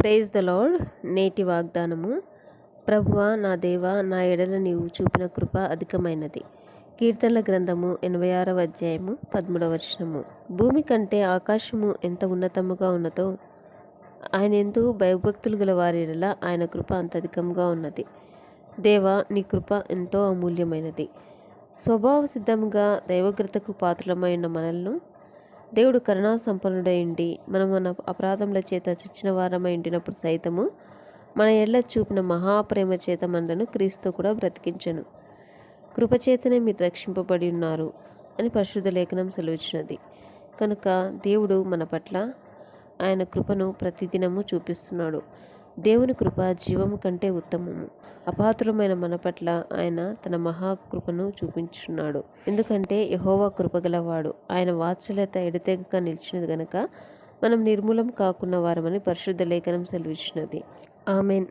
Praise the lord నేటి వాగ్దానము ప్రభువా నా దేవ నా ఎడల నీవు చూపిన కృప అధికమైనది. కీర్తనల గ్రంథము ఎనభై ఆరవ అధ్యాయము పదమూడవ వచనము. భూమి కంటే ఆకాశము ఎంత ఉన్నతముగా ఉన్నదో ఆయన ఎందు భయభక్తులు గల వారి ఎడల ఆయన కృప అంత అధికంగా ఉన్నది. దేవా నీ కృప ఎంతో అమూల్యమైనది. స్వభావ సిద్ధంగా దైవగ్రతకు పాత్రలమైన మనల్ని దేవుడు కరుణా సంపన్నుడైండి మనం మన అపరాధముల చేత చచ్చిన వారమై ఉండినప్పుడు సైతము మన ఎడ్ల చూపిన మహాప్రేమ చేత మనలను క్రీస్తు కూడా బ్రతికించను. కృపచేతనే మీరు రక్షింపబడి ఉన్నారు అని పరిశుద్ధ లేఖనం సెలవిచ్చినది. కనుక దేవుడు మన పట్ల ఆయన కృపను ప్రతిదినము చూపిస్తున్నాడు. దేవుని కృప జీవము కంటే ఉత్తమము. అపాత్రమైన మన పట్ల ఆయన తన మహాకృపను చూపించున్నాడు ఎందుకంటే యహోవా కృపగలవాడు ఆయన వాత్సల్యత ఎడతెగక నిలిచినది గనక మనం నిర్మూలం కాకున్న వారమని పరిశుద్ధ లేఖనం సెలవిచ్చినది. ఆమెన్.